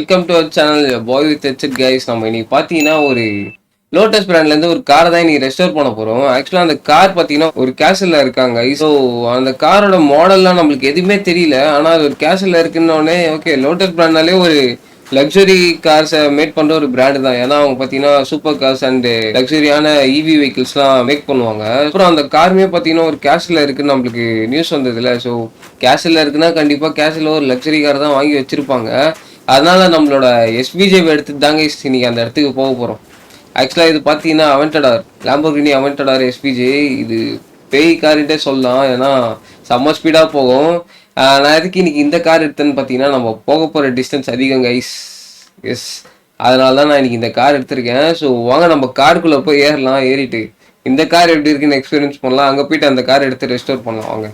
Welcome to our channel boy with headset guys நம்ம இன்னைக்கு பார்த்தீங்கன்னா ஒரு லோட்டஸ் பிராண்ட்லேருந்து ஒரு காரை தான் இன்னைக்கு ரெஸ்டோர் பண்ண போகிறோம் ஆக்சுவலாக அந்த கார் பார்த்தீங்கன்னா ஒரு கேசலில் இருக்காங்க. ஸோ அந்த காரோட மாடல்லாம் நம்மளுக்கு எதுவுமே தெரியல. ஆனால் அது ஒரு கேசலில் இருக்குன்னொடனே ஓகே லோட்டஸ் பிராண்ட்னாலே ஒரு லக்ஸுரி கார்ஸை மேக் பண்ணுற ஒரு பிராண்டு தான். ஏன்னா அவங்க பார்த்தீங்கன்னா சூப்பர் கார்ஸ் அண்டு லக்ஸுரியான இவி வெஹிக்கிள்ஸ்லாம் மேக் பண்ணுவாங்க. அப்புறம் அந்த காருமே பார்த்தீங்கன்னா ஒரு கேஷில் இருக்குன்னு நம்மளுக்கு நியூஸ் வந்ததில்ல ஸோ கேஷில் இருக்குன்னா கண்டிப்பாக கேஷில் ஒரு லக்ஸரி கார் தான் வாங்கி வச்சுருப்பாங்க. அதனால நம்மளோட எஸ்பிஜே எடுத்து தாங்க இன்னைக்கு அந்த இடத்துக்கு போக போகிறோம் ஆக்சுவலாக இது பார்த்தீங்கன்னா அவென்டடார் லாம்போகினி அவென்டடார் எஸ்பிஜே இது பேய் கார்ன்ட்டே சொல்லலாம். ஏன்னா செம்ம ஸ்பீடாக போகும். நான் எதுக்கு இன்னைக்கு இந்த கார் எடுத்தேன்னு பார்த்தீங்கன்னா நம்ம போக போகிற டிஸ்டன்ஸ் அதிகம் கைஸ் எஸ் அதனால தான் நான் இன்னைக்கு இந்த கார் எடுத்திருக்கேன். ஸோ வாங்க நம்ம காருக்குள்ளே போய் ஏறலாம் ஏறிட்டு. இந்த கார் எப்படி இருக்குன்னு எக்ஸ்பீரியன்ஸ் பண்ணலாம். அங்கே போயிட்டு அந்த கார் எடுத்து ரெஸ்டோர் பண்ணலாம். வாங்க.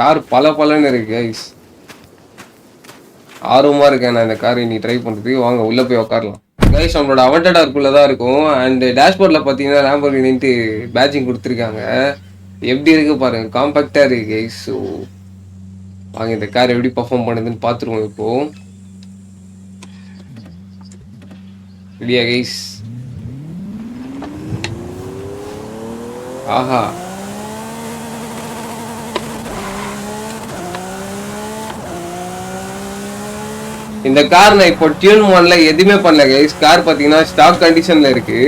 கார் பல பலன்னு இருக்கு கைஸ் ஆர்வமாக இருக்கேன் நான் இந்த காரை நீ ட்ரை பண்ணுறதுக்கு வாங்க உள்ளே போய் உட்காரலாம் கைஸ் நம்மளோட அவென்டடாருக்குள்ளே தான் இருக்கும். அண்ட் டேஷ்போர்டில் பார்த்தீங்கன்னா லேம்பர்கினின்ட்டு பேட்சிங் கொடுத்துருக்காங்க. எப்படி இருக்குது பாருங்கள் காம்பேக்டாக இருக்குது கைஸ் ஸோ வாங்க இந்த கார் எப்படி பர்ஃபார்ம் பண்ணுதுன்னு பார்த்துருவோம் இப்போ. ரெடியா கைஸ் ஆஹா. இந்த கார் நான் இப்போ டியூன் ஒன்ல எதுவுமே பண்ணல கைஸ் கார் பார்த்தீங்கன்னா ஸ்டாக் கண்டிஷன்ல இருக்கு.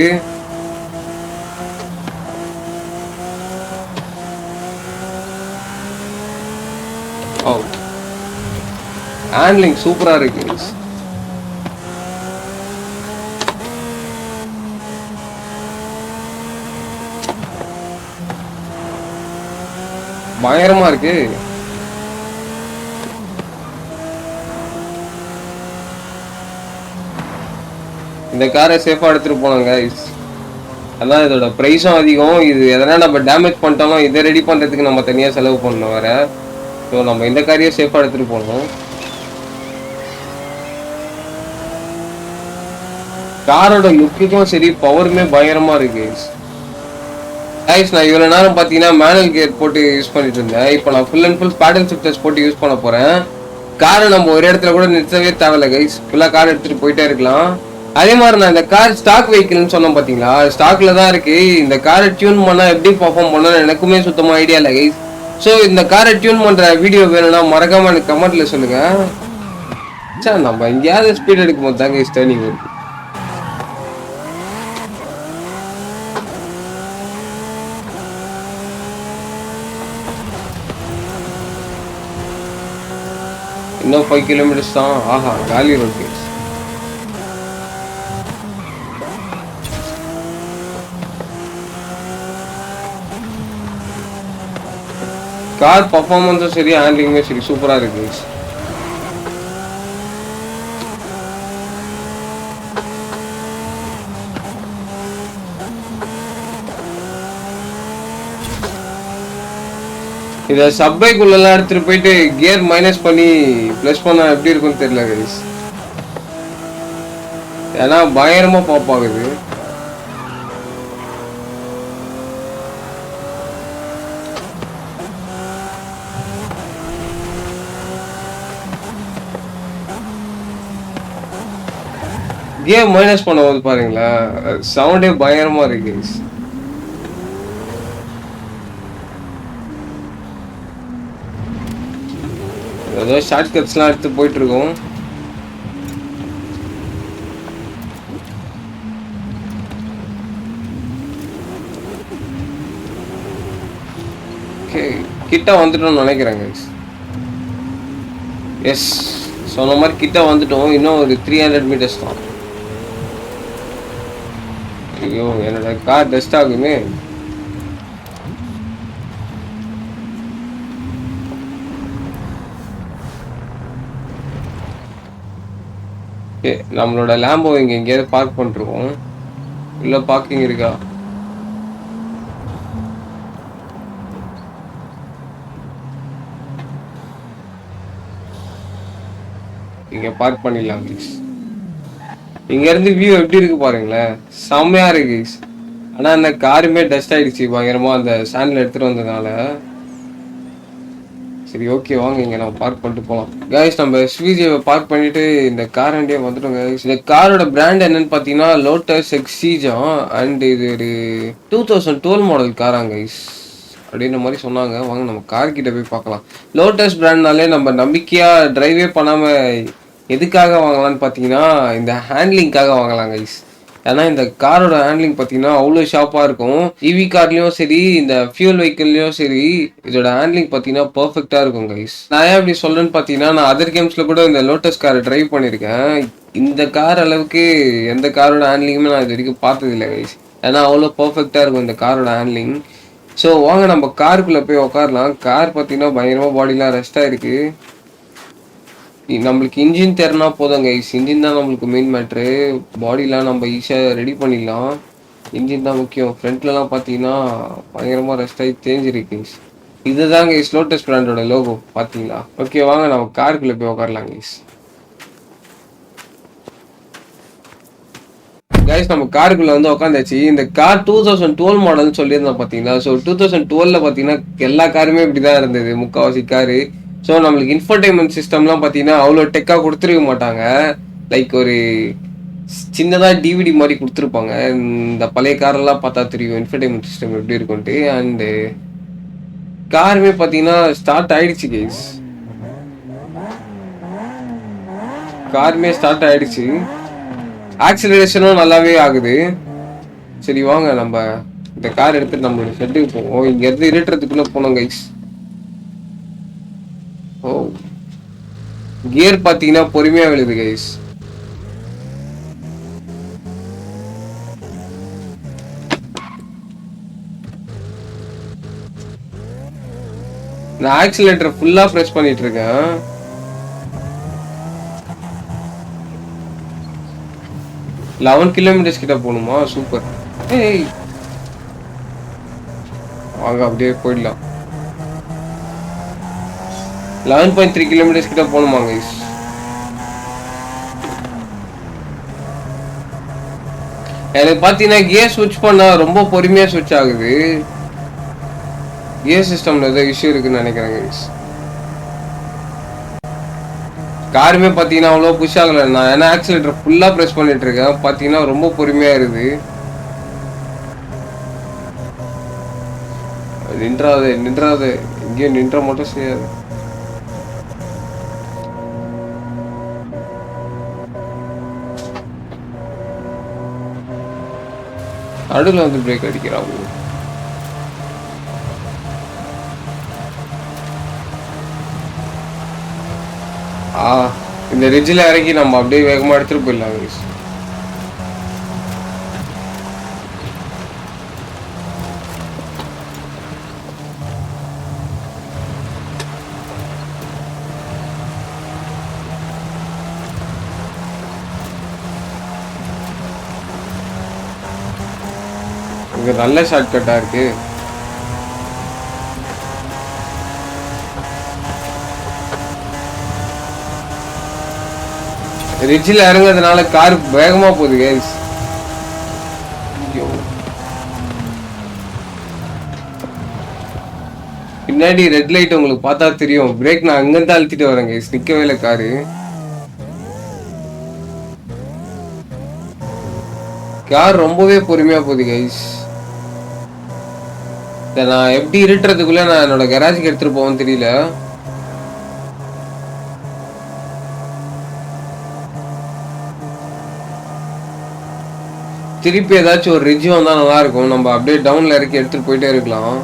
ஓ ஹேண்ட்லிங் சூப்பரா இருக்கு கைஸ் பயங்கரமா இருக்கு. இந்த காரை சேஃபாக எடுத்துகிட்டு போனோங்க கைஸ் அதான் இதோட ப்ரைஸும் அதிகம். இது எதனா நம்ம டேமேஜ் பண்ணிட்டாலும் இதை ரெடி பண்ணுறதுக்கு நம்ம தனியாக செலவு பண்ணணும் வேற. ஸோ நம்ம இந்த காரையே சேஃபாக எடுத்துகிட்டு போகணும். காரோட லுக்குக்கும் சரி பவருமே பயங்கரமாக இருக்கு கைஸ் நான் இவ்வளோ நேரம் பார்த்தீங்கன்னா மேனுவல் கியர் போட்டு யூஸ் பண்ணிட்டு இருந்தேன். இப்போ நான் full and full paddle shifters போட்டு யூஸ் பண்ண போகிறேன் காரை நம்ம ஒரு இடத்துல கூட நிறுத்தவே தேவையில்ல கைஸ் ஃபுல்லாக கார் எடுத்துகிட்டு போயிட்டே இருக்கலாம். அதே மாதிரி நான் இந்த கார் ஸ்டாக் வெஹிக்கிள்னு சொன்னேன் பார்த்தீங்களா ஸ்டாக்ல தான் இருக்கு. இந்த காரை டியூன் பண்ணால் எப்படி பர்ஃபார்ம் பண்ணணும் எனக்குமே சுத்தமாக ஐடியா இல்லை கைஸ் ஸோ இந்த காரை டியூன் பண்ணுற வீடியோ வேணும்னா மறக்காம எனக்கு கமெண்ட்ல சொல்லுங்க. சார் நம்ம எங்கேயாவது ஸ்பீட் எடுக்கும் போது தாங்க இஸ் டேர்னிங் இருக்கு இன்னும் ஃபைவ் கிலோமீட்டர்ஸ் தான். ஆஹா காலி ரோடு கைஸ் கார் பர்ஃபார்மன்ஸும் சரி ஹேண்ட்லிங்குமே சரி சூப்பராக இருக்கு. இதை சப்பைக்குள்ளெல்லாம் எடுத்துகிட்டு போயிட்டு கியர் மைனஸ் பண்ணி ப்ளஸ் பண்ணால் எப்படி இருக்கும்னு தெரியல கைஸ் ஏன்னா பயங்கரமாக பாப் ஆகுது மைனஸ் பண்ணும்போது பாருங்களா? சவுண்டே பயங்கரமா இருக்கு ஏதோ ஷார்ட் கட்ஸ்லாம் எடுத்து போயிட்டு இருக்கோம் கிட்ட வந்துட்டோம்னு நினைக்கிறேன் guys. எஸ் சொன்ன மாதிரி கிட்ட வந்துட்டோம். இன்னும் ஒரு த்ரீ ஹண்ட்ரட் மீட்டர்ஸ் தான். ஐயோ என்னோட கார் டஸ்ட் ஆகுமே. ஓகே நம்மளோட லேம்போ இங்க எங்கேயாவது பார்க் பண்ணிருக்கோம். இல்ல பார்க்கிங் இருக்கா? இங்க பார்க் பண்ணிடலாம் ப்ளீஸ் இங்க இருந்து வியூ எப்படி இருக்கு பாருங்களேன். செம்மையா இருக்கு. ஆனால் ஆனா அந்த காருமே டஸ்ட் ஆயிடுச்சு பயங்கரமா. அந்த சாண்டில் எடுத்துட்டு வந்ததுனால. சரி ஓகே வாங்க இங்க நம்ம பார்க் பண்ணிட்டு போலாம். கைஸ் நம்ம ஸ்வீஜியை பார்க் பண்ணிட்டு இந்த கார் வண்டியே வந்துட்டோம் கைஸ் இந்த காரோட பிராண்ட் என்னன்னு பார்த்தீங்கன்னா லோட்டஸ் எக்ஸீஜா அண்ட் இது ஒரு டூ தௌசண்ட் டுவெல் மாடல் காராங்க கைஸ் அப்படின்ற மாதிரி சொன்னாங்க. வாங்க நம்ம கார் கிட்ட போய் பார்க்கலாம். லோட்டஸ் பிராண்ட்னாலே நம்ம நம்பிக்கையா டிரைவே பண்ணாம எதுக்காக வாங்கலாம்னு பார்த்தீங்கன்னா இந்த ஹேண்ட்லிங்காக வாங்கலாம் கைஸ் ஏன்னா இந்த காரோட ஹேண்ட்லிங் பார்த்தீங்கன்னா அவ்வளோ ஷார்ப்பாக இருக்கும். இவி கார்லேயும் சரி இந்த ஃபியூல் வெஹிக்கிள்லையும் சரி இதோட ஹேண்ட்லிங் பார்த்தீங்கன்னா பர்ஃபெக்டாக இருக்கும் கைஸ் நான் ஏன் அப்படி சொல்கிறேன்னு பார்த்தீங்கன்னா நான் அதர் கேம்ஸில் கூட இந்த லோட்டஸ் காரை டிரைவ் பண்ணியிருக்கேன் இந்த கார் அளவுக்கு எந்த காரோட ஹேண்ட்லிங்குமே நான் இது வரைக்கும் பார்த்ததில்லை கைஸ் ஏன்னா அவ்வளோ பர்ஃபெக்டாக இருக்கும் இந்த காரோட ஹேண்ட்லிங் ஸோ வாங்க நம்ம காருக்குள்ளே போய் உட்காரலாம் கார் பார்த்தீங்கன்னா பயங்கரமாக பாடிலாம் ரெஸ்ட்டாக இருக்குது நம்மளுக்கு இன்ஜின் தெரினா போதும் கைஸ் இன்ஜின் தான் நம்மளுக்கு மெயின் மேட்ரு பாடிலாம் நம்ம ஈஸியாக ரெடி பண்ணிடலாம். இன்ஜின் தான் முக்கியம். ஃப்ரண்ட்லலாம் பார்த்தீங்கன்னா பயங்கரமாக ரெஸ்ட் ஆகி தேஞ்சிருக்கு கைஸ் இதுதான் கைஸ் லோட்டஸ் பிராண்டோட லோகோ பார்த்தீங்களா ஓகே வாங்க நம்ம காருக்குள்ளே போய் உட்காரலாம் கைஸ் கைஸ் நம்ம காருக்குள்ளே வந்து உட்காந்தாச்சு இந்த கார் டூ தௌசண்ட் டுவெல் மாடல்னு சொல்லியிருந்தோம் பார்த்தீங்கன்னா ஸோ டூ தௌசண்ட் டுவெலில் பார்த்தீங்கன்னா எல்லா காருமே இப்படி தான் இருந்தது. முக்கால்வாசி காரு ஸோ நம்மளுக்கு இன்ஃபர்டைன்மெண்ட் சிஸ்டம்லாம் பார்த்தீங்கன்னா அவ்வளோ டெக்காக கொடுத்துருக்க மாட்டாங்க. லைக் ஒரு சின்னதாக டிவிடி மாதிரி கொடுத்துருப்பாங்க. இந்த பழைய காரெல்லாம் பார்த்தா தெரியும் இன்ஃபர்டைன்மெண்ட் சிஸ்டம் எப்படி இருக்கும்ட்டு அண்டு காருமே பார்த்தீங்கன்னா ஸ்டார்ட் ஆயிடுச்சு கைஸ் காருமே ஸ்டார்ட் ஆயிடுச்சு. ஆக்சிலரேஷனும் நல்லாவே ஆகுது. சரி வாங்க நம்ம இந்த கார் எடுத்துட்டு நம்மளோட ஷெட்டுக்கு போவோம். இங்கேருந்து இருட்டுறதுக்குள்ளே போனோம் கைஸ் ஓ. கியர் பாத்தீங்கன்னா பொறுமையா விழுது கைஸ் நான் ஆக்சிலேட்டர் ஃபுல்லா ப்ரெஸ் பண்ணிட்டு இருக்கேன் லெவன் கிலோமீட்டர்ஸ் கிட்ட போகணுமா? சூப்பர் ஏய். வாங்க அப்படியே போயிடலாம். லெவன் பாயிண்ட் த்ரீ கிலோமீட்டர்ஸ் கிட்ட போகணுமா கைஸ் எனக்கு பார்த்தீங்கன்னா கியர் ஸ்விட்ச் பண்ணால் ரொம்ப பொறுமையாக ஸ்விட்ச் ஆகுது. கியர் சிஸ்டமில் ஏதோ இஷ்யூ இருக்குன்னு நினைக்கிறேன் கைஸ் காருமே பார்த்தீங்கன்னா அவ்வளோ புஷ் ஆகலை. நான் ஏன்னா ஆக்சிலேட்டர் ஃபுல்லாக ப்ரெஸ் பண்ணிட்டு இருக்கேன். பார்த்தீங்கன்னா ரொம்ப பொறுமையாக இருக்குது. நின்றாது நின்றாது. இங்கேயும் நின்ற மட்டும் செய்யாது. நடுவில் வந்து பிரேக் அடிக்கிறான் ஆ இந்த ரிட்ஜில் இறங்கி நம்ம அப்படியே வேகமாக எடுத்துட்டு போயிடலாம் இது நல்ல ஷார்ட்கட்டாக இருக்கு. ரிட்ஜில் இறங்குறதுனால கார் வேகமா போகுது கேஸ் பின்னாடி ரெட் லைட் உங்களுக்கு பார்த்தா தெரியும். பிரேக் நான் அங்கேருந்து அழுத்திட்டு வரேன் கேஸ் நிற்கவே இல்லை காரு. கார் ரொம்பவே பொறுமையா போகுது கைஸ் இதை நான் எப்படி இருட்டுறதுக்குள்ள நான் என்னோட கராஜுக்கு எடுத்துட்டு போவேன்னு தெரியல. திருப்பி ஏதாச்சும் ஒரு ரிஜ் வந்தா நல்லா இருக்கும் நம்ம அப்படியே டவுன்ல இறக்கி எடுத்துட்டு போயிட்டே இருக்கலாம்.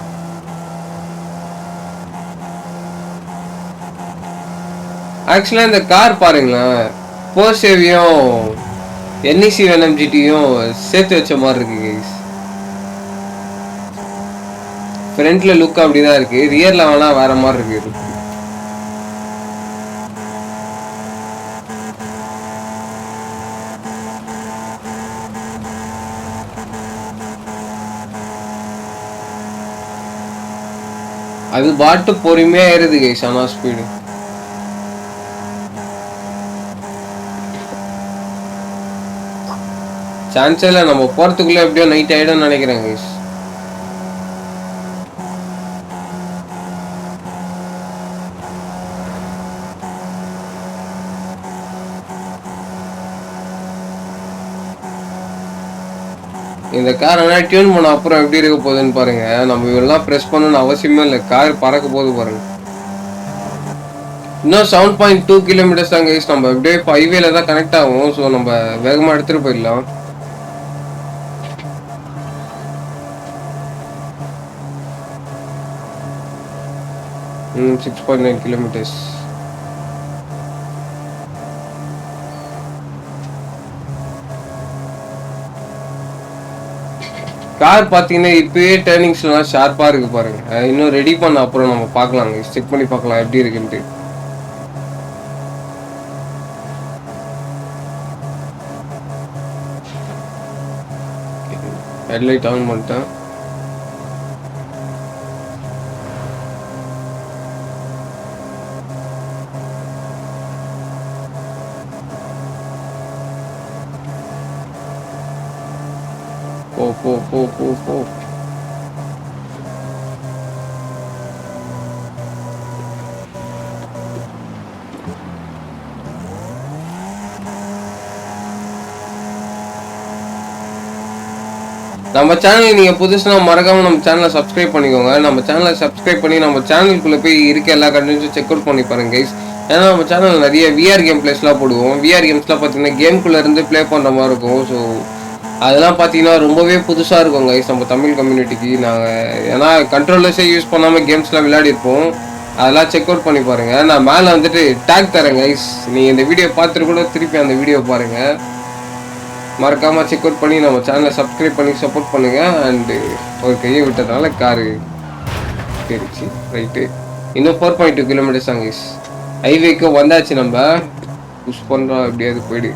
ஆக்சுவலாக இந்த கார் பாருங்களேன் போர்சேவியும் என்இசி என்எம்ஜிடியும் சேர்த்து வச்ச மாதிரி இருக்கு. கைஸ் ஃப்ரண்ட்ல லுக் அப்படிதான் இருக்கு. ரியர்ல வேணா வேற மாதிரி இருக்கு. அது பாட்டு பொறுமையா ஏறுது கை சமா ஸ்பீடு சான்ஸ் இல்லை. நம்ம போறதுக்குள்ள எப்படியோ நைட் ஆயிடும் நினைக்கிறேன் கைஸ் இந்த கார் ஆனால் டியூன் பண்ண. அப்புறம் எப்படி இருக்க போகுதுன்னு பாருங்க. நம்ம இவெல்லாம் ப்ரெஸ் பண்ணணும்னு அவசியமே இல்லை. கார் பறக்க போகுது பாருங்க. இன்னும் செவன் பாயிண்ட் டூ கிலோமீட்டர்ஸ் தான் கைஸ் நம்ம அப்படியே ஹைவேல தான் கனெக்ட் ஆகும். ஸோ நம்ம வேகமாக எடுத்துகிட்டு போயிடலாம். ம் six point nine kilometres car பார்த்தீங்கன்னா இப்பயே டேர்னிங்ஸ்லாம் ஷார்ப்பாக இருக்கு பாருங்க. இன்னும் ரெடி பண்ண அப்புறம் நம்ம பார்க்கலாங்க செக் பண்ணி பார்க்கலாம் எப்படி இருக்குன்ட்டு. ஹெட்லைட் ஆன் பண்ணிட்டேன். போ போ போ போ நம்ம சேனல் நீங்க புதுசுனா மறக்காம நம்ம சேனலை சப்ஸ்கிரைப் பண்ணிக்கோங்க. நம்ம சேனலை சப்ஸ்கிரைப் பண்ணி நம்ம சேனலுக்குள்ள போய் இருக்க எல்லா கண்டென்ட்ஸும் செக் அவுட் பண்ணி பாருங்க கைஸ் ஏன்னா நம்ம சேனல் நிறைய விஆர் கேம் பிளேஸ்லாம் போடுவோம். விஆர் கேம்ஸ்லாம் பார்த்தீங்கன்னா கேம்குள்ள இருந்து ப்ளே பண்ற மாதிரி இருக்கும். ஸோ அதெல்லாம் பார்த்தீங்கன்னா ரொம்பவே புதுசாக இருக்கும் கைஸ் நம்ம தமிழ் கம்யூனிட்டிக்கு நாங்கள் ஏன்னா கண்ட்ரோலர்ஸே யூஸ் பண்ணாமல் கேம்ஸ்லாம் விளையாடிருப்போம். அதெல்லாம் செக் அவுட் பண்ணி பாருங்கள் நான் மேலே வந்துட்டு டேக் தரேன் கைஸ் நீங்கள் இந்த வீடியோ பார்த்துட்டு கூட திருப்பி அந்த வீடியோ பாருங்கள் மறக்காமல் செக் அவுட் பண்ணி நம்ம சேனலை சப்ஸ்கிரைப் பண்ணி சப்போர்ட் பண்ணுங்கள் அண்டு ஒரு கையை விட்டதுனால காரு போயிடுச்சு ரைட்டு இன்னும் ஃபோர் பாயிண்ட் டூ கிலோமீட்டர்ஸ் தான் கைஸ் ஹைவேக்கு வந்தாச்சு நம்ம. புஷ் பண்ணுறோம் எப்படியாவது போயிடு.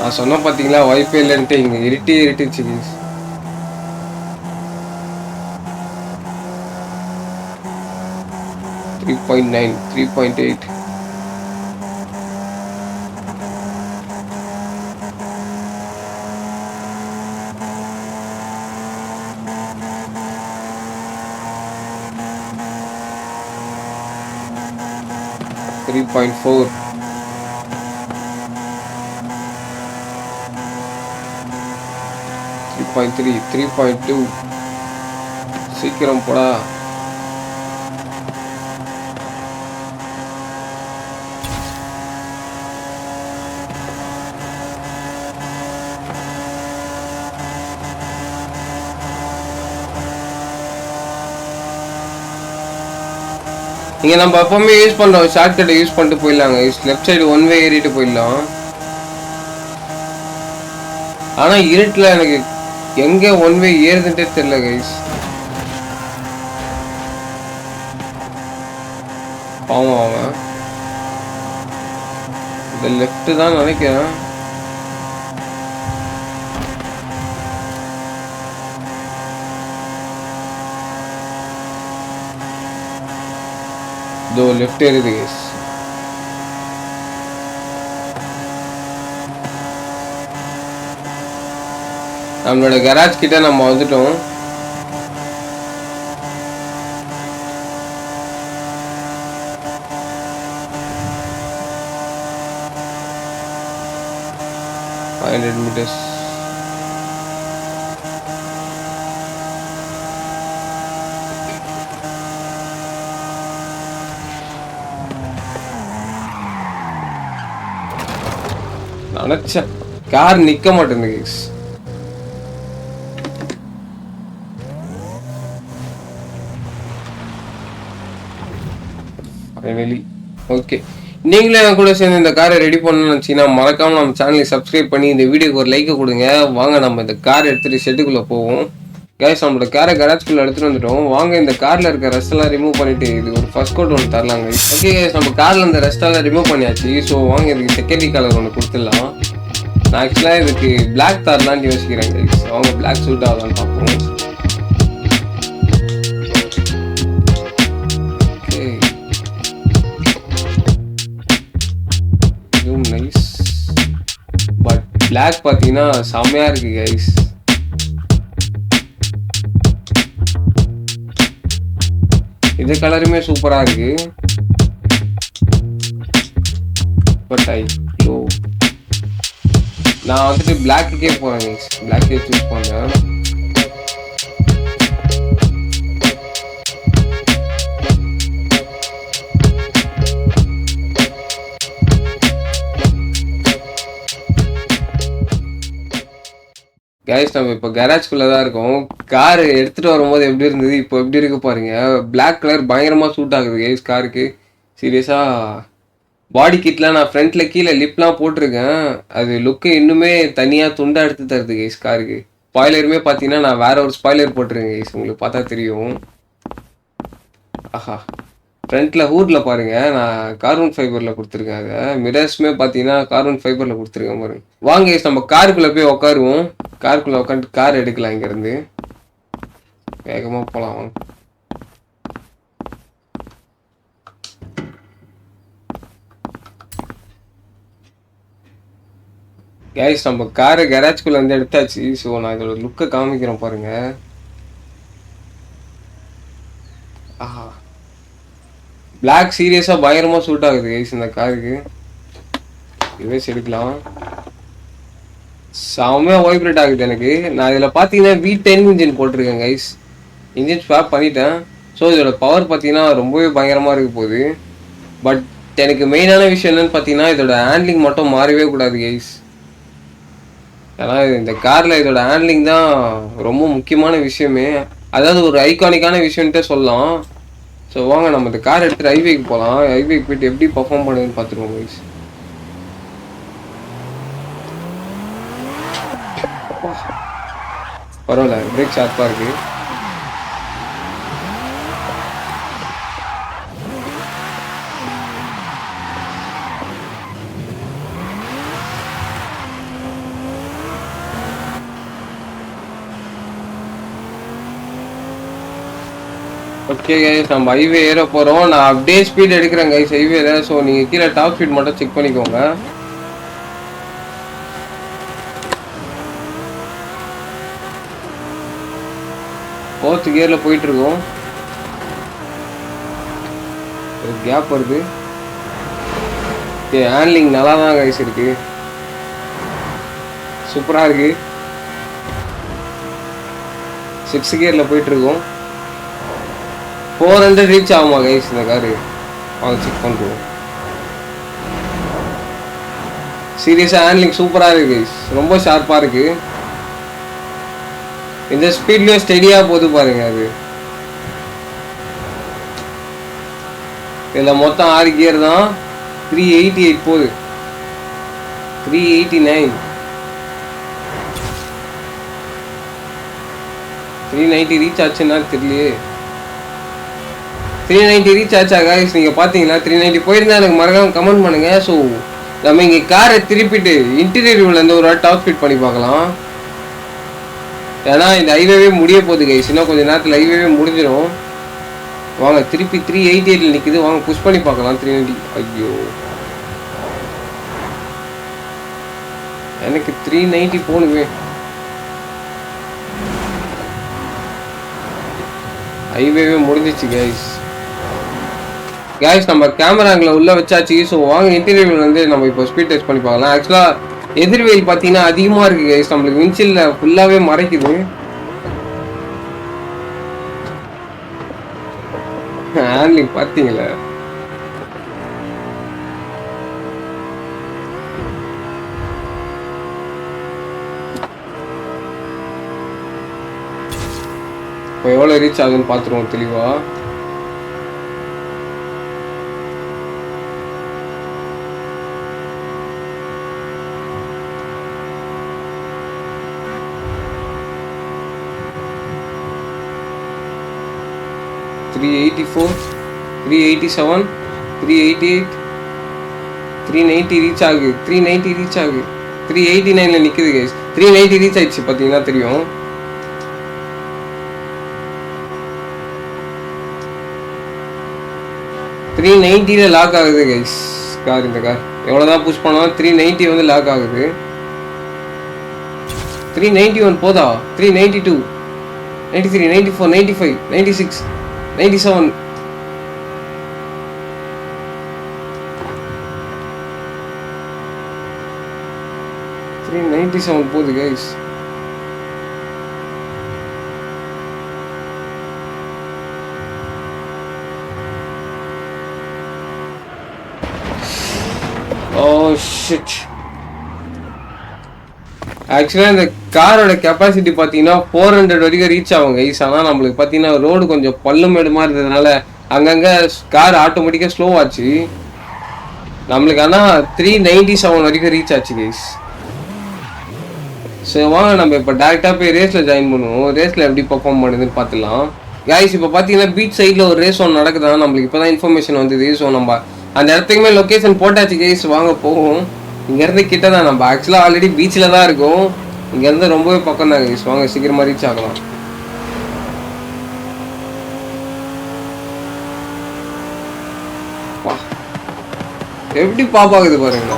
நான் சொன்ன பார்த்தீங்களா ஒய்ஃபை இல்லைன்ட்டு இங்கே இருட்டி இருட்டுச்சு guys three point nine three point eight three point four point three three point two சீக்கிரம் போடா. இங்க நம்ம எப்பவுமே யூஸ் பண்றோம். ஷார்ட்கட்டை யூஸ் பண்ணிட்டு போயிடலாங்க. லெஃப்ட் சைடு ஒன் வே ஏறிட்டு போயிடலாம். ஆனா இருட்டுல எனக்கு எங்க ஒன் வே ஏறுதுன்றே தெரியல கைஸ் பாவம் அவன் இந்த லெஃப்ட் தான் நினைக்கிறேன். இதோ லெஃப்ட் ஏறுது கைஸ் நம்மளோட கராஜ் கிட்ட நம்ம வந்துட்டோம். ஹண்ட்ரட் மீட்டர்ஸ் நினைச்சேன். கார் நிக்க மாட்டேங்குது வெளி ஓகே நீங்களே என் கூட சேர்ந்து இந்த காரை ரெடி பண்ணணும்னு நினச்சிங்கன்னா மறக்காமல் நம்ம சேனலை சப்ஸ்கிரைப் பண்ணி இந்த வீடியோக்கு ஒரு லைக்கை கொடுங்க. வாங்க நம்ம இந்த கார் எடுத்துகிட்டு ஷெட்டுக்குள்ளே போவோம். கேஸ் நம்மளோட காரை கராஜ்குள்ளே எடுத்துகிட்டு வந்துட்டோம். வாங்க இந்த காரில் இருக்க ரெஸ்டெல்லாம் ரிமூவ் பண்ணிட்டு இது ஒரு ஃபஸ்ட் கோட் ஒன்று தரலாங்க. ஓகே நம்ம காரில் இந்த ரெஸ்டெல்லாம் ரிமூவ் பண்ணியாச்சு. ஸோ வாங்க இதுக்கு செகண்டரி கலர் ஒன்று கொடுத்துடலாம். நான் ஆக்சுவலாக இதுக்கு பிளாக் தரலான்னு யோசிக்கிறேன் கேஸ் அவங்க பிளாக் சூட் ஆகலான்னு பார்ப்போம். பிளாக் பார்த்தீங்கன்னா செம்மையாக இருக்கு கைஸ் இது கலருமே சூப்பராக இருக்கு. பட் ஐ நான் வந்துட்டு பிளாக்குக்கே போகிறேன் கைஸ் பிளாக்கே சூஸ் பண்ணேன் கேஸ் நம்ம இப்போ கராஜ்குள்ளே தான் இருக்கோம். கார் எடுத்துகிட்டு வரும்போது எப்படி இருந்தது? இப்போ எப்படி இருக்கு பாருங்க. பிளாக் கலர் பயங்கரமாக சூட் ஆகுது கேஸ் காருக்கு சீரியஸாக பாடி கிட்லாம் நான் ஃப்ரண்ட்டில் கீழே லிப்லாம் போட்டிருக்கேன். அது லுக்கு இன்னுமே தனியாக துண்டாக எடுத்து தருது கேஸ் காருக்கு ஸ்பாய்லருமே பார்த்தீங்கன்னா நான் வேற ஒரு ஸ்பாய்லர் போட்டிருக்கேன் கேஸ் உங்களுக்கு பார்த்தா தெரியும். ஆஹா. ஃப்ரண்ட்டில் ஹூரில் பாருங்கள் நான் கார்பன் ஃபைபரில் கொடுத்துருக்கேன் அதை. மிரர்ஸ்மே பார்த்தீங்கன்னா கார்பன் ஃபைபரில் கொடுத்துருக்கேன் பாருங்க வாங்க நம்ம காருக்குள்ளே போய் உட்காருவோம் காருக்குள்ளே உட்காந்துட்டு கார் எடுக்கலாம் இங்கேருந்து. வேகமாக போகலாம் வாங்க. கேஸ் நம்ம காரை கராஜ்குள்ளே வந்து எடுத்தாச்சு. ஸோ நான் இதோட லுக்கை காமிக்கிறேன் பாருங்கள் ஆஹா. பிளாக் சீரியஸாக பயங்கரமாக சூட் ஆகுது கைஸ் இந்த காருக்கு ரிவர்ஸ் எடுக்கலாம். செம்மையாக வைப்ரேட் ஆகுது எனக்கு. நான் இதில் பார்த்தீங்கன்னா வி டென் இன்ஜின் போட்டிருக்கேன் கைஸ் இன்ஜின் ஸ்வாப் பண்ணிட்டேன். ஸோ இதோட பவர் பார்த்தீங்கன்னா ரொம்பவே பயங்கரமாக இருக்க போகுது. பட் எனக்கு மெயினான விஷயம் என்னன்னு பார்த்தீங்கன்னா இதோட ஹேண்ட்லிங் மட்டும் மாறவே கூடாது கைஸ் ஏன்னா இந்த காரில் இதோட ஹேண்ட்லிங் தான் ரொம்ப முக்கியமான விஷயமே. அதாவது ஒரு ஐகானிக்கான விஷயம்ட்டே சொல்லலாம். ஸோ வாங்க நம்ம இந்த கார் எடுத்து ஹைவேக்கு போகலாம் ஹைவேக்கு போயிட்டு எப்படி பர்ஃபார்ம் பண்ணுதுன்னு பார்த்துருவோம் கைஸ் பரவாயில்ல பிரேக் ஷார்ப்பாக இருக்கு. ஓகே கைஸ் நம்ம ஹைவே ஏற போகிறோம் நான் அப்படியே ஸ்பீட் எடுக்கிறேன் கைஸ் ஹைவேல ஸோ நீங்கள் கீழே டாப் ஸ்பீட் மட்டும் செக் பண்ணிக்கோங்க. ஃபோர்த் கியரில் போயிட்டுருக்கோம். ஒரு கேப் வருது. ஓகே ஹேண்ட்லிங் நல்லா தான் கைஸ் இருக்கு சூப்பராக இருக்கு. சிக்ஸ் கியரில் போயிட்டுருக்கோம். இருக்கோம் ஃபோர் ஹண்ட்ரட் ரீச் ஆகுமா கைஸ் இந்த காரு வாங்க செக் பண்ணுறோம் சீரியஸாக ஹேண்ட்லிங் சூப்பராக இருக்கு கைஸ் ரொம்ப ஷார்ப்பாக இருக்கு. இந்த ஸ்பீட்லேயும் ஸ்டெடியாக போகுது பாருங்க அது. இதில் மொத்தம் ஆறு கியர் தான். த்ரீ எயிட்டி எயிட் போகுது. Three eighty nine three ninety reach ஆச்சுன்னா தெரியலையே. த்ரீ நைன்ட்டி ரீச் ஆச்சா காய்ஸ் நீங்கள் பார்த்தீங்கன்னா த்ரீ நைன்ட்டி போயிருந்தா எனக்கு மறக்காமல் கமெண்ட் பண்ணுங்கள் ஸோ நம்ம இங்கே காரை திருப்பிட்டு இன்டீரியர்லேருந்து ஒரு டாப் ஸ்பீட் பண்ணி பார்க்கலாம். ஏன்னா இந்த ஹைவேவே முடிய போகுது கைஸ் இன்னும் கொஞ்சம் நேரத்தில் ஹைவேவே முடிஞ்சிடும். வாங்க திருப்பி த்ரீ எயிட்டி எயிட்டில் நிற்குது வாங்க புஷ் பண்ணி பார்க்கலாம் த்ரீ நைன்ட்டி ஐயோ. எனக்கு த்ரீ நைன்ட்டி போகணுமே ஹைவேவே முடிஞ்சிச்சு கைஸ் கேஸ் நம்ம கேமரா உள்ள உள்ளே வச்சாச்சு. ஸோ வாங்க இன்டீரியர் வந்து நம்ம இப்போ ஸ்பீட் டெஸ்ட் பண்ணி பார்க்கலாம். ஆக்சுவலாக எதிர்வெயில் பார்த்தீங்கன்னா அதிகமாக இருக்குது கேஸ் நம்மளுக்கு வின்சில்ல ஃபுல்லாகவே மறைக்குது. ஹேண்ட்லிங் பார்த்தீங்களா? இப்போ எவ்வளோ ரீச் ஆகுதுன்னு பார்த்துருவோம் தெளிவாக 384, 387, 388, 390 ரீச் ஆகுது த்ரீ நைன்டி ரீச் ஆகுது த்ரீ எயிட்டி நைனில் நிற்குது கைஸ் த்ரீ நைன்ட்டி ரீச் ஆயிடுச்சு பார்த்தீங்கன்னா தெரியும். த்ரீ நைன்ட்டியில் லாக் ஆகுது கைஸ் கார் இந்த கார் எவ்வளோதான் புஷ் பண்ணாலும் த்ரீ நைன்ட்டி வந்து லாக் ஆகுது. த்ரீ நைன்ட்டி ஒன் போதா? Three ninety two ninety three ninety four ninety five ninety six ninety seven three ninety seven போகுது கைஸ் ஓ ஷிட் ஆக்சுவலாக இந்த காரோட கெப்பாசிட்டி பார்த்தீங்கன்னா ஃபோர் ஹண்ட்ரட் வரைக்கும் ரீச் ஆகும் கைஸ் ஆனால் நம்மளுக்கு பார்த்தீங்கன்னா ரோடு கொஞ்சம் பல்லு மேடு இருந்ததுனால அங்கங்கே கார் ஆட்டோமேட்டிக்காக ஸ்லோ ஆச்சு. நம்மளுக்கு ஆனால் த்ரீ நைன்டி செவன் வரைக்கும் ரீச் ஆச்சு கைஸ் ஸோ வாங்க நம்ம இப்போ டேரெக்டாக போய் ரேஸில் ஜாயின் பண்ணுவோம். ரேஸில் எப்படி பர்ஃபார்ம் பண்ணுதுன்னு பார்த்துலாம் கைஸ் இப்போ பார்த்தீங்கன்னா பீச் சைடில் ஒரு ரேஸ் ஒன்று நடக்குதுன்னா நம்மளுக்கு இப்போ தான் இன்ஃபர்மேஷன் வந்தது. ஸோ நம்ம அந்த இடத்துக்குமே லொக்கேஷன் போட்டாச்சு கைஸ் வாங்க போவோம். இங்கேருந்து கிட்ட தான் நம்ம ஆக்சுவலாக ஆல்ரெடி பீச்சில் தான் இருக்கும். இங்கேருந்து ரொம்பவே பக்கம் தான் கைஸ் வாங்க சீக்கிரமாக ரீச் ஆகலாம். எப்படி பாப்பாக்குது பாருங்க.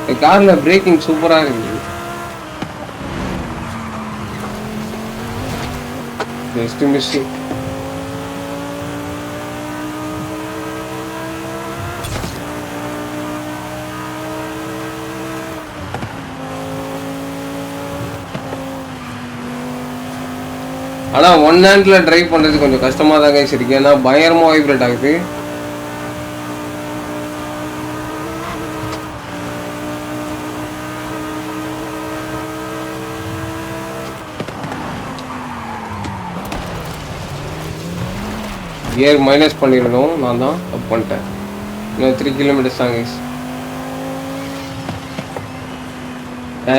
இந்த கார்ல பிரேக்கிங் சூப்பரா இருக்கு. ஜஸ்ட் மிஸ்டேக் ஆனால் ஒன் ஹேண்டில் ட்ரைவ் பண்ணுறது கொஞ்சம் கஷ்டமாக தான் கைஸ் ஏன்னா பயங்கரமாக வைப்ரேட் ஆகுது. கியர் மைனஸ் பண்ணிடணும் நான் தான் அப் பண்ணிட்டேன். இன்னும் த்ரீ கிலோமீட்டர்ஸ் தான் கைஸ்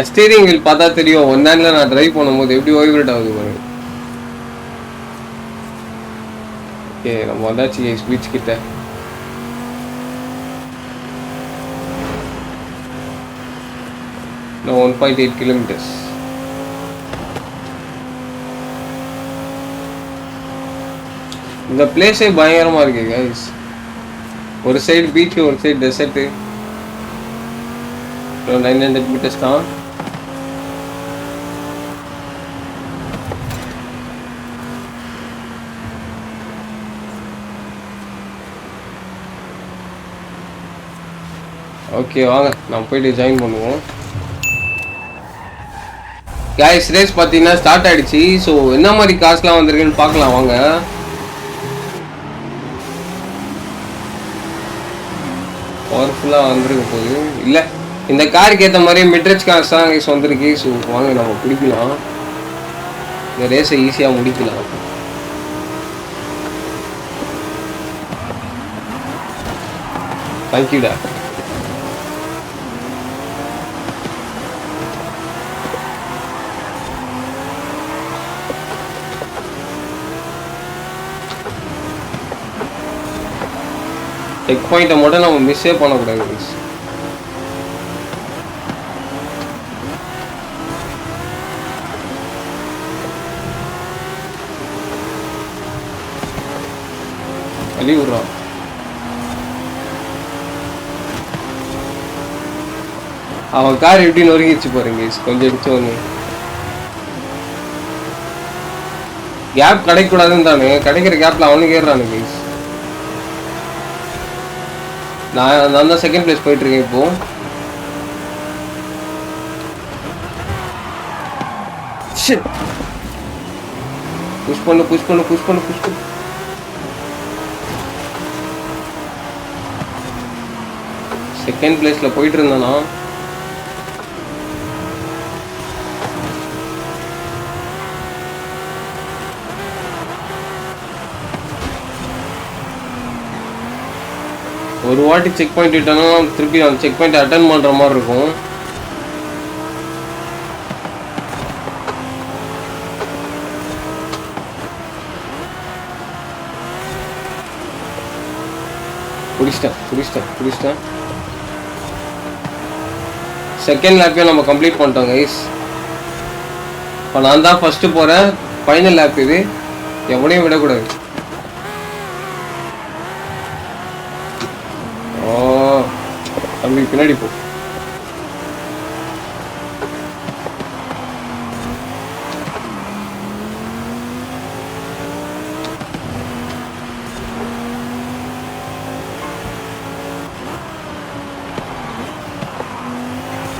ஸ்டீரிங் வீல் பார்த்தா தெரியும். ஒன் ஹேண்டில் நான் ட்ரைவ் பண்ணும்போது எப்படி வைப்ரேட் ஆகுது பாருங்க. ஓகே நம்ம வந்தாச்சு கைஸ் பீச் கிட்ட இன்னும் ஒன் பாயிண்ட் எயிட் கிலோமீட்டர்ஸ் இந்த பிளேஸே பயங்கரமா இருக்கு கைஸ் ஒரு சைடு பீச் ஒரு side desert nine hundred metres தான் ஓகே வாங்க நம்ம போயிட்டு ஜாயின் பண்ணுவோம். கேஸ் ரேஸ் பார்த்தீங்கன்னா ஸ்டார்ட் ஆகிடுச்சு ஸோ என்ன மாதிரி காசுலாம் வந்திருக்குன்னு பார்க்கலாம் வாங்க. பவர்ஃபுல்லாக வந்திருக்க போகுது. இல்லை இந்த காருக்கு ஏற்ற மாதிரி மிட்ரேஜ் கார்ஸ் தான் கேஸ் வந்திருக்கு. ஸோ வாங்க நம்ம பிடிக்கலாம். இந்த ரேஸை ஈஸியாக முடிக்கலாம். தேங்க்யூடா செக் பாயிண்ட்டை மட்டும் நம்ம மிஸ்ஸே பண்ணக்கூடாது ப்ளீஸ் வழி விட்றான் அவன் கார் எப்படி நொறுங்கிடுச்சு பாருங்க guys. கொஞ்சம் அடிச்சோன்னு கேப் கிடைக்கூடாதுன்னு தானே கிடைக்கிற கேப்பில் அவனுக்கு ஏறுறானு கைஸ் நான் நான் தான் செகண்ட் பிளேஸ் போயிட்டு இருக்கேன் இப்போ புஷ் பண்ணு புஷ் பண்ணு புஷ் பண்ணு புஷ் பண்ணு. செகண்ட் பிளேஸ்ல போயிட்டு இருந்தானா ஒரு வாட்டி செக் பாயிண்ட் விட்டோம்னா திருப்பி அந்த செக் பாயிண்ட் அட்டன் பண்ணுற மாதிரி இருக்கும். பிடிச்சிட்டேன் பிடிச்சிட்டேன் பிடிச்சிட்டேன். செகண்ட் லேப்பையும் நம்ம கம்ப்ளீட் பண்ணிட்டோம் கைஸ் இப்போ நான் தான் ஃபஸ்ட்டு போகிறேன் ஃபைனல் லேப் இது. எவனையும் விடக்கூடாது. தம்பி பின்னாடி போ.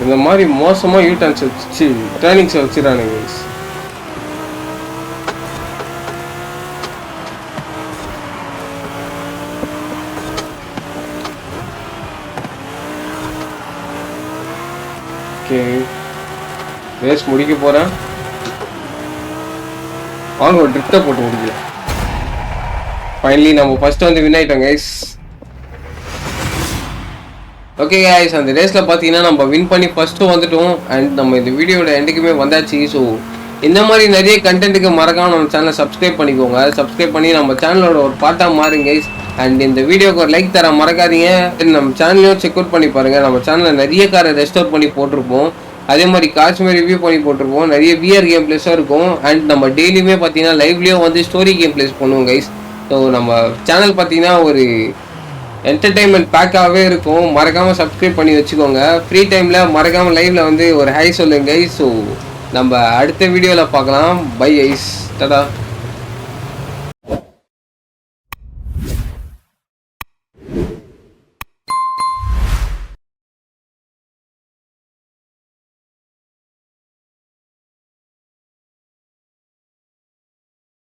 இந்த மாதிரி மோசமாக யூ டர்ன்ஸ் வச்சு டேர்னிங்ஸை வச்சுறானுங்க ரேஸ் முடிக்க போகிறேன் வாங்க ஒரு ட்ரிப்டை போட்டு முடிக்கல ஃபைனலி நம்ம ஃபர்ஸ்ட் வந்து வின் ஆகிட்டோம் கைஸ் ஓகே கைஸ் அந்த ரேஸில் பார்த்தீங்கன்னா நம்ம வின் பண்ணி ஃபர்ஸ்ட்டு வந்துட்டோம். அண்ட் நம்ம இந்த வீடியோட எண்டுக்குமே வந்தாச்சு. ஸோ இந்த மாதிரி நிறைய கண்டென்ட்டுக்கு மறக்காம நம்ம சேனலை சப்ஸ்கிரைப் பண்ணிக்கோங்க. சப்ஸ்கிரைப் பண்ணி நம்ம சேனலோட ஒரு பார்ட்டாக மாறுங்க கைஸ் அண்ட் இந்த வீடியோக்கு ஒரு லைக் தர மறக்காதீங்க. நம்ம சேனலையும் செக் அவுட் பண்ணி பாருங்கள் நம்ம சேனலில் நிறைய காரை ரெஸ்டோர் பண்ணி போட்டிருப்போம். அதே மாதிரி காஷ்மீர் ரிவ்யூ பண்ணி போட்டிருப்போம். நிறைய விஆர் கேம் பிளேஸாக இருக்கும். அண்ட் நம்ம டெய்லியுமே பார்த்தீங்கன்னா லைவ்லேயும் வந்து ஸ்டோரி கேம் பிளேஸ் பண்ணுவோம் கைஸ் ஸோ நம்ம சேனல் பார்த்தீங்கன்னா ஒரு என்டர்டைன்மெண்ட் பேக்காகவே இருக்கும். மறக்காமல் சப்ஸ்கிரைப் பண்ணி வச்சுக்கோங்க. ஃப்ரீ டைமில் மறக்காமல் லைவில் வந்து ஒரு ஹை சொல்லுங்க ஸோ நம்ம அடுத்த வீடியோவில் பார்க்கலாம். பை ஐஸ் டடா